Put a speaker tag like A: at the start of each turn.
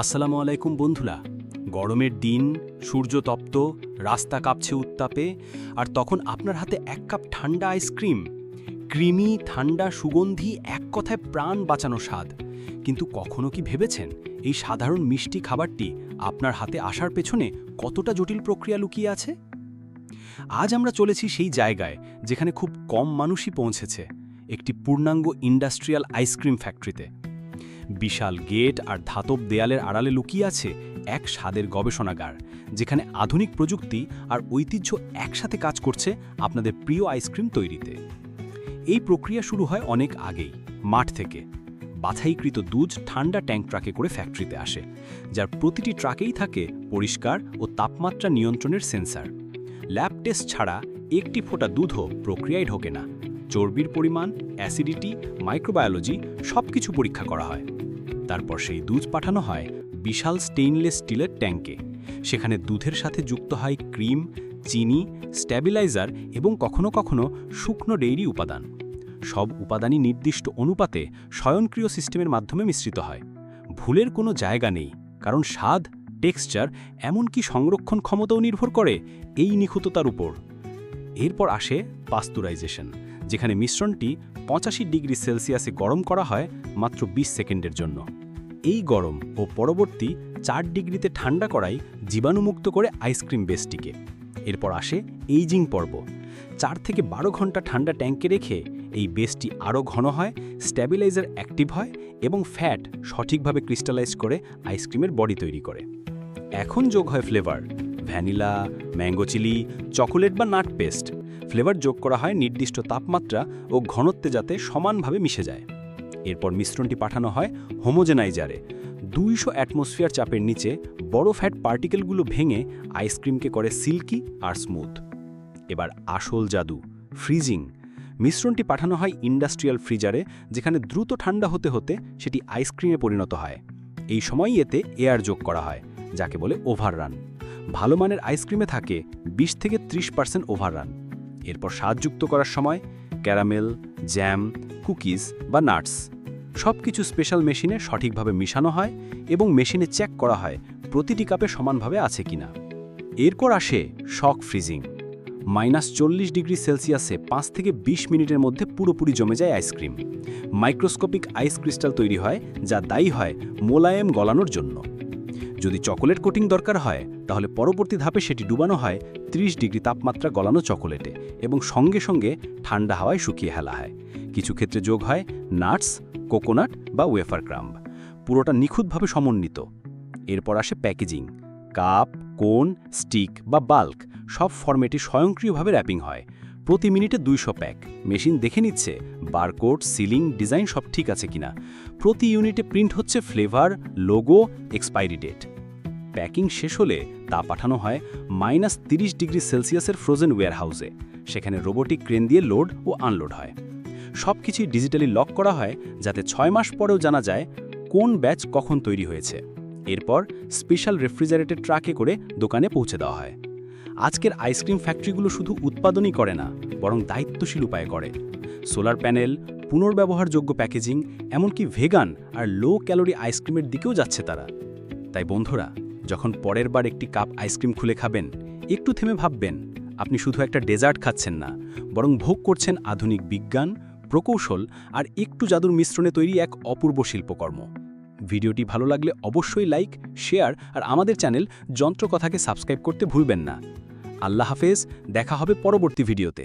A: আসসালামু আলাইকুম বন্ধুরা। গরমের দিন, সূর্য তপ্ত, রাস্তা কাঁপছে উত্তাপে, আর তখন আপনার হাতে এক কাপ ঠান্ডা আইসক্রিম। ক্রিমি, ঠান্ডা সুগন্ধি এক কথায় প্রাণ বাঁচানো স্বাদ। কিন্তু কখনো কি ভেবেছেন এই সাধারণ মিষ্টি খাবারটি আপনার হাতে আসার পেছনে কতটা জটিল প্রক্রিয়া লুকিয়ে আছে? আজ আমরা চলেছি সেই জায়গায় যেখানে খুব কম মানুষই পৌঁছেছে, একটি পূর্ণাঙ্গ ইন্ডাস্ট্রিয়াল আইসক্রিম ফ্যাক্টরিতে। বিশাল গেট আর ধাতব দেয়ালের আড়ালে লুকিয়ে আছে এক স্বাদের গবেষণাগার, যেখানে আধুনিক প্রযুক্তি আর ঐতিহ্য একসাথে কাজ করছে আপনাদের প্রিয় আইসক্রিম তৈরিতে। এই প্রক্রিয়া শুরু হয় অনেক আগেই, মাঠ থেকে। বাছাইকৃত দুধ ঠান্ডা ট্যাঙ্ক ট্রাকে করে ফ্যাক্টরিতে আসে, যার প্রতিটি ট্রাকেই থাকে পরিষ্কার ও তাপমাত্রা নিয়ন্ত্রণের সেন্সার। ল্যাব টেস্ট ছাড়া একটি ফোঁটা দুধও প্রক্রিয়ায় ঢোকে না। চর্বির পরিমাণ, অ্যাসিডিটি, মাইক্রোবায়োলজি সব কিছু পরীক্ষা করা হয়। তারপর সেই দুধ পাঠানো হয় বিশাল স্টেইনলেস স্টিলের ট্যাঙ্কে সেখানে দুধের সাথে যুক্ত হয় ক্রিম, চিনি, স্ট্যাবিলাইজার এবং কখনো কখনো শুকনো ডেইরি উপাদান। সব উপাদানই নির্দিষ্ট অনুপাতে স্বয়ংক্রিয় সিস্টেমের মাধ্যমে মিশ্রিত হয়। ভুলের কোনো জায়গা নেই, কারণ স্বাদ, টেক্সচার, এমনকি সংরক্ষণ ক্ষমতাও নির্ভর করে এই নিখুঁততার উপর। এরপর আসে পাস্তুরাইজেশন। যেখানে মিশ্রণটি পঁচাশি ডিগ্রি সেলসিয়াসে গরম করা হয় মাত্র ২০ সেকেন্ডের জন্য। এই গরম ও পরবর্তী চার ডিগ্রিতে ঠান্ডা করাই জীবাণুমুক্ত করে আইসক্রিম বেসটিকে। এরপর আসে এইজিং পর্ব। চার থেকে বারো ঘণ্টা ঠান্ডা ট্যাঙ্কে রেখে এই বেসটি আরও ঘন হয়, স্ট্যাবিলাইজার অ্যাক্টিভ হয় এবং ফ্যাট সঠিকভাবে ক্রিস্টালাইজ করে আইসক্রিমের বডি তৈরি করে। এখন যোগ হয় flavour. Vanilla, mango chilli, chocolate বা নাট পেস্ট। ফ্লেভার যোগ করা হয় নির্দিষ্ট তাপমাত্রা ও ঘনত্বে যাতে সমানভাবে মিশে যায়। এরপর মিশ্রণটি পাঠানো হয় হোমোজেনাইজারে। দুইশো অ্যাটমসফিয়ার চাপের নিচে বড় ফ্যাট পার্টিকেলগুলো ভেঙে আইসক্রিমকে করে সিল্কি আর স্মুথ। এবার আসল জাদু, ফ্রিজিং। মিশ্রণটি পাঠানো হয় ইন্ডাস্ট্রিয়াল ফ্রিজারে, যেখানে দ্রুত ঠান্ডা হতে হতে সেটি আইসক্রিমে পরিণত হয়। এই সময়ই এতে এয়ার যোগ করা হয়, যাকে বলে ওভাররান। ভালো মানের আইসক্রিমে থাকে ২০ থেকে ত্রিশ পার্সেন্ট ওভাররান। এরপর স্বাদযুক্ত করার সময় ক্যারামেল, জ্যাম, কুকিজ বা নাটস। সব কিছু স্পেশাল মেশিনে সঠিকভাবে মিশানো হয় এবং মেশিনে চেক করা হয় প্রতিটি কাপে সমানভাবে আছে কিনা। এরপর আসে শক ফ্রিজিং। মাইনাস চল্লিশ ডিগ্রি সেলসিয়াসে পাঁচ থেকে ২০ মিনিটের মধ্যে পুরোপুরি জমে যায় আইসক্রিম। মাইক্রোস্কোপিক আইস ক্রিস্টাল তৈরি হয় যা দায়ী হয় মোলায়েম গলানোর জন্য। যদি চকোলেট কোটিং দরকার হয় তাহলে পরবর্তী ধাপে সেটি ডুবানো হয় ৩০ ডিগ্রি তাপমাত্রা গলানো চকোলেটে এবং সঙ্গে সঙ্গে ঠান্ডা হাওয়ায় শুকিয়ে হেলা হয়। কিছু ক্ষেত্রে যোগ হয় নাটস, কোকোনাট বা ওয়েফার ক্রাম্ব পুরোটা নিখুঁতভাবে সমন্বিত। এরপর আসে প্যাকেজিং। কাপ, কোন, স্টিক বা বাল্ক সব ফরম্যাটে স্বয়ংক্রিয়ভাবে র্যাপিং হয়। প্রতি মিনিটে দুইশো প্যাক। মেশিন দেখে নিচ্ছে বারকোড, সিলিং, ডিজাইন সব ঠিক আছে কিনা। প্রতি ইউনিটে প্রিন্ট হচ্ছে flavour, logo expiry date. Packing শেষ হলে তা পাঠানো হয় মাইনাস তিরিশ ডিগ্রি সেলসিয়াসের ফ্রোজেন ওয়্যারহাউসে, সেখানে রোবোটিক ক্রেন দিয়ে লোড ও আনলোড হয়। সব কিছুই ডিজিটালি লক করা হয় যাতে ছয় মাস পরেও জানা যায় কোন ব্যাচ কখন তৈরি হয়েছে। এরপর স্পেশাল রেফ্রিজারেটেড ট্রাকে করে দোকানে পৌঁছে দেওয়া হয়। আজকের আইসক্রিম ফ্যাক্টরিগুলো শুধু উৎপাদনই করে না, বরং দায়িত্বশীল উপায়ে করে। সোলার প্যানেল, পুনর্ব্যবহারযোগ্য প্যাকেজিং, এমনকি ভেগান আর লো ক্যালোরি আইসক্রিমের দিকেও যাচ্ছে তারা। তাই বন্ধুরা যখন পরের বার একটি কাপ আইসক্রিম খুলে খাবেন, একটু থেমে ভাববেন, আপনি শুধু একটা ডেজার্ট খাচ্ছেন না, বরং ভোগ করছেন আধুনিক বিজ্ঞান, প্রকৌশল আর একটু জাদুর মিশ্রণে তৈরি এক অপূর্ব শিল্পকর্ম। ভিডিওটি ভালো লাগলে অবশ্যই লাইক, শেয়ার আর আমাদের চ্যানেল যন্ত্রকথাকে সাবস্ক্রাইব করতে ভুলবেন না। আল্লাহ হাফেজ, দেখা হবে পরবর্তী ভিডিওতে।